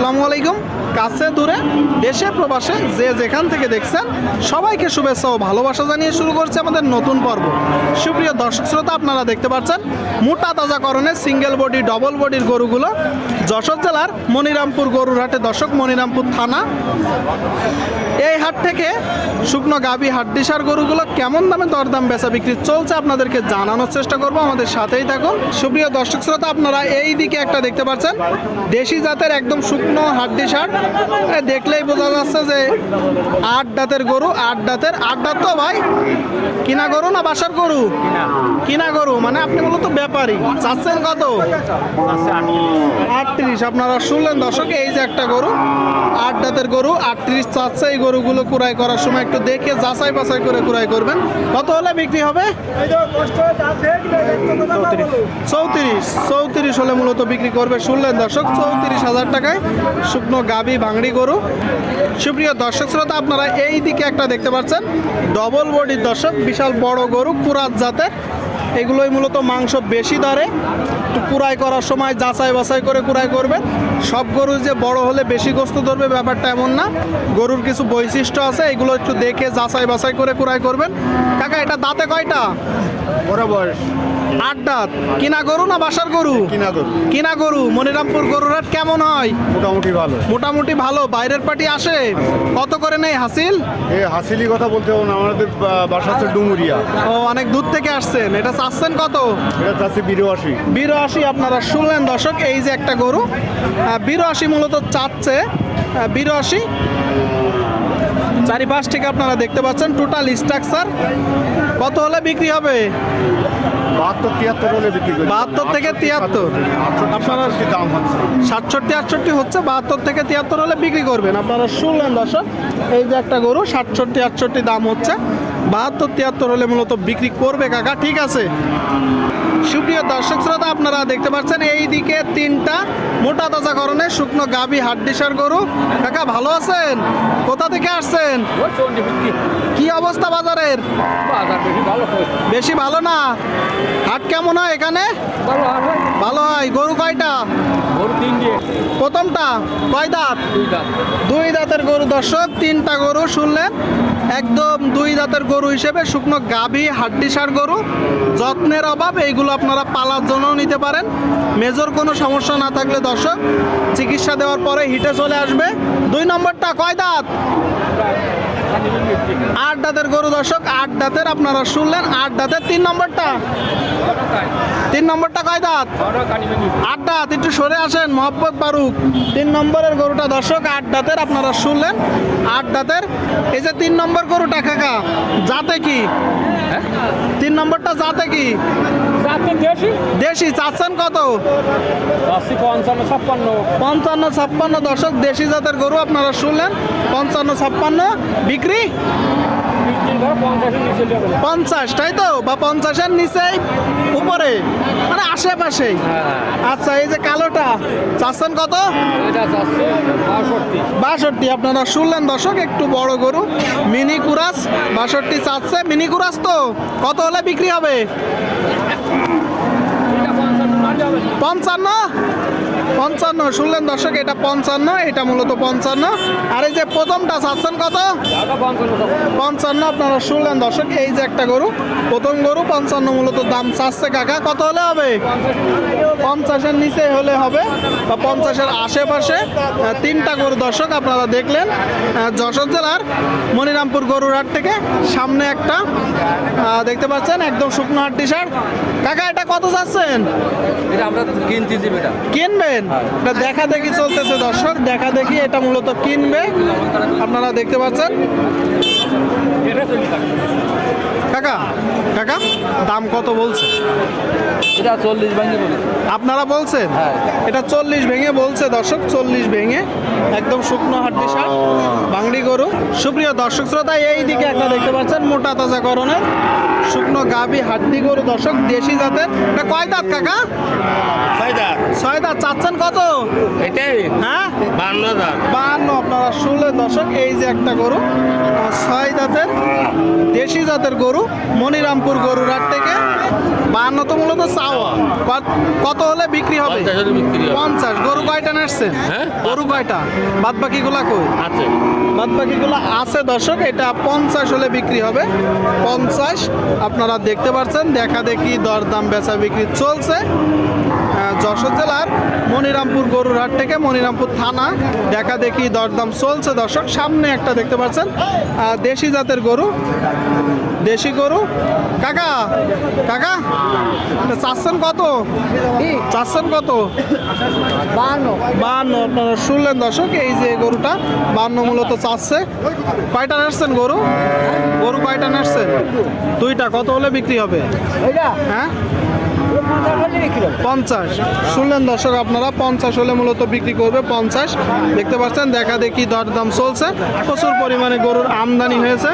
আসসালামু আলাইকুম। কাছে দূরে, দেশে, প্রবাসে, যে যেখান থেকে দেখছেন, সবাইকে শুভেচ্ছা ও ভালোবাসা জানিয়ে শুরু করছে আমাদের নতুন পর্ব। সুপ্রিয় দর্শক শ্রোতা, আপনারা দেখতে পাচ্ছেন, মোটা তাজাকরণের সিঙ্গেল বডি ডবল বডির গরুগুলো যশোর জেলার মনিরামপুর গরুর হাটে দর্শক, মনিরামপুর থানা। এই হাট থেকে শুকনো গাবি হাড্ডিসার গরুগুলো কেমন দামে দরদাম বেচা বিক্রি চলছে আপনাদেরকে জানানোর চেষ্টা করব, আমাদের সাথেই থাকুন। সুপ্রিয় দর্শক শ্রোতা, আপনারা এই দিকে একটা দেখতে পাচ্ছেন, দেশি জাতের একদম শুকনো হাড্ডিসার দেখলেই বোঝা যাচ্ছে যে আট দাঁতের গরু আট দাঁতের আট দাঁত তো ভাই। কিনা গরু না বাসার গরু? কিনা। গরু মানে আপনি মূলত ব্যাপারী। চাচ্ছেন কত? আটত্রিশ আপনারা শুনলেন, দর্শক, এই যে একটা গরু, আট দাঁতের গরু, আটত্রিশ চাচ্ছে, এই গরুগুলো কুড়াই করার সময় একটু দেখে যাচাই বাছাই করে কুড়াই করবেন। কত হলে বিক্রি হবে? চৌত্রিশ চৌত্রিশ হলে মূলত বিক্রি করবে, শুনলেন, দর্শক, চৌত্রিশ হাজার টাকায় শুকনো গাবি ভাঙড়ি গরু। সুপ্রিয় দর্শক শ্রোতা, আপনারা এই দিকে একটা দেখতে পাচ্ছেন ডবল বডির দর্শক, বিশাল বড় গরু, কুরাত জাতের। এগুলোই মূলত মাংস বেশি একটু কুড়াই করার সময় যাচাই বাছাই করে কুড়াই করবেন। সব গরু যে বড় হলে বেশি গোস্ত ধরবে ব্যাপারটা এমন না। গরুর কিছু বৈশিষ্ট্য আছে এগুলো একটু দেখে যাচাই বাছাই করে কুড়াই করবেন। কাকা এটা দাঁতে কয়টা? বয়স। আট দাঁত। কিনা গরু না বাসার গরু? কিনা গরু। কিনা গরু। মনিরামপুর গরুর হাট কেমন হয়? মোটামুটি ভালো। মোটামুটি ভালো। বাইরের পার্টি আসে? কত করে নেই হাসিল? এই হাসিলি কথা বলতে হবে না আমাদের বাসা হচ্ছে ডুমুরিয়া। ও অনেক দূর থেকে আসছেন। এটা চাচ্ছেন কত? এটা চাচ্ছি বিরাশি। বিরাশি আপনারা শুনলেন দর্শক এই যে একটা গরু। বিরাশি মূলত চাচ্ছে। বিরাশি। চারিপাশ থেকে আপনারা দেখতে পাচ্ছেন টোটাল স্ট্রাকচার কত হলে বিক্রি হবে? বাহাত্তর তিয়াত্তর হলে বিক্রি করি। বাহাত্তর থেকে তিয়াত্তর? আপনারা দাম হচ্ছে সাতষট্টি আটষট্টি হচ্ছে বাহাত্তর থেকে তিয়াত্তর হলে বিক্রি করবেন। আপনারা শুনলেন দর্শক এই যে একটা গরু সাতষট্টি আটষট্টি দাম হচ্ছে। বাহাত্তর তিয়াত্তর হলে মূলত বিক্রি করবে কাকা ঠিক আছে? সুপ্রিয় দর্শক শ্রোতা আপনারা দেখতে পাচ্ছেন এই দিকে তিনটা মোটা তাজা করণে শুকনো গাবি হাড্ডিসার গরু। কাকা ভালো আছেন? কোথা থেকে আসছেন? কি অবস্থা বাজারের? বেশি ভালো না? হাট কেমন হয় এখানে? ভালো হয়। গরু কয়টা? প্রথমটা কয় দাঁত? দুই দাঁতের গরু দর্শক তিনটা গরু শুনলেন। একদম দুই দাঁতের গরু হিসেবে শুকনো গাভী হাড্ডিসার গরু। যত্নের অভাব এইগুলো আপনারা পালার জন্য নিতে পারেন। মেজর কোনো সমস্যা না থাকলে দর্শক চিকিৎসা দেওয়ার পরে হিটে চলে আসবে। দুই নম্বরটা কয় দাঁত? আট দাঁতের গরু দর্শক আট দাঁতের আপনারা শুনলেন আট দাঁতের তিন নম্বরটা। তিন নম্বরটা কয় দাঁত? আট দাঁত একটু সরে আসেন মোহাম্মদ বারুক। তিন নম্বরের গরুটা দর্শক আট দাঁতের আপনারা শুনলেন। আট দাঁতের এই যে তিন নম্বর গরুটা কাকা যাতে কি? তিন নম্বরটা যাতে কি? দেশি। চাচ্ছেন কত? পঞ্চান্ন ছাপ্পান্ন। পঞ্চান্ন ছাপ্পান্ন দর্শক দেশি জাতের গরু আপনারা শুনলেন। পঞ্চান্ন ছাপ্পান্ন বিক্রি? পঞ্চাশ তাই তো? বা পঞ্চাশের নিচে উপরে মানে আশেপাশে আচ্ছা এই যে কালোটা চাচ্ছেন কত? বাষট্টি। আপনারা শুনলেন দর্শক একটু বড় গরু মিনি কুরাস বাষট্টি চাচ্ছে। মিনি কুরাস তো কত হলে বিক্রি হবে। পঞ্চান্ন। পঞ্চান্ন শুনলেন দর্শক এটা পঞ্চান্ন এটা মূলত পঞ্চান্ন। আর এই যে প্রথমটা চাচ্ছেন কত? পঞ্চান্ন আপনারা শুনলেন দর্শক এই যে একটা গরু প্রথম গরু পঞ্চান্ন মূলত দাম চাচ্ছে কাকা। কত হলে হবে? পঞ্চাশের নিচে হলে হবে বা পঞ্চাশের আশেপাশে তিনটা গরু দর্শক আপনারা দেখলেন যশোর জেলার মনিরামপুর গরুর হাট থেকে সামনে একটা দেখতে পাচ্ছেন একদম শুকনো হাট টি শার্ট কাকা এটা কত চাচ্ছেন? এটা কিনতে যাবে এটা কিনবেন এটা দেখা দেখি চলতেছে দর্শক। দেখা দেখি এটা মূলত কিনবে। আপনারা দেখতে পাচ্ছেন। কাকা কাকা দাম কত বলছে? এটা চল্লিশ ভাঙে আপনারা বলছেন? হ্যাঁ। এটা চল্লিশ ভেঙে বলছে দর্শক চল্লিশ ভেঙে একদম শুকনো হাড্ডি শার্ট বাংলি গরু। সুপ্রিয় দর্শক শ্রোতা এই দিকে একটা দেখতে পাচ্ছেন মোটা তাজা করণের শুকনো গাবি হাড্ডি গরু দর্শক দেশি জাতের। এটা কয় দাঁত কাকা? ছয় দাঁত। চাচ্ছেন কত? এটাই। হ্যাঁ? বান্ন হাজার বাহান্ন আপনারা শুনলেন দর্শক এই যে একটা গরু ছয় জাতের দেশি জাতের গরু মনিরামপুর গরুর হাট থেকে বাহান্ন তো মূলত চাওয়া। কত- হলে বিক্রি হবে? পঞ্চাশ গরু কয়টা নাচছেন হ্যাঁ? গরু কয়টা? বাদ বাকিগুলা কই? আছে। বাদ বাকিগুলো আছে দর্শক এটা পঞ্চাশ হলে বিক্রি হবে। পঞ্চাশ আপনারা দেখতে পাচ্ছেন দেখা দেখি দরদাম বেচা বিক্রি চলছে। যশোর জেলার মনিরামপুর গরুর হাট থেকে মনিরামপুর থানা দেখা দেখি দরদাম চলছে দর্শক। সামনে একটা দেখতে পাচ্ছেন দেশি জাতের গরু দেশি গরু। কাকা কাকা চাচ্ছেন কত? চাচ্ছেন কত? বান্ন আপনারা শুনলেন দর্শক এই যে গরুটা বান্ন মূলত চাচ্ছে। কয়টা নাচছেন গরু? গরু কয়টা নাচছেন দুইটা কত হলে বিক্রি হবে? হ্যাঁ? পঞ্চাশ। শুনলেন দর্শক আপনারা, পঞ্চাশ হলে মূলত বিক্রি করবে পঞ্চাশ। দেখতে পাচ্ছেন, দেখা দেখি দরদাম চলছে। প্রচুর পরিমাণে গরুর আমদানি হয়েছে।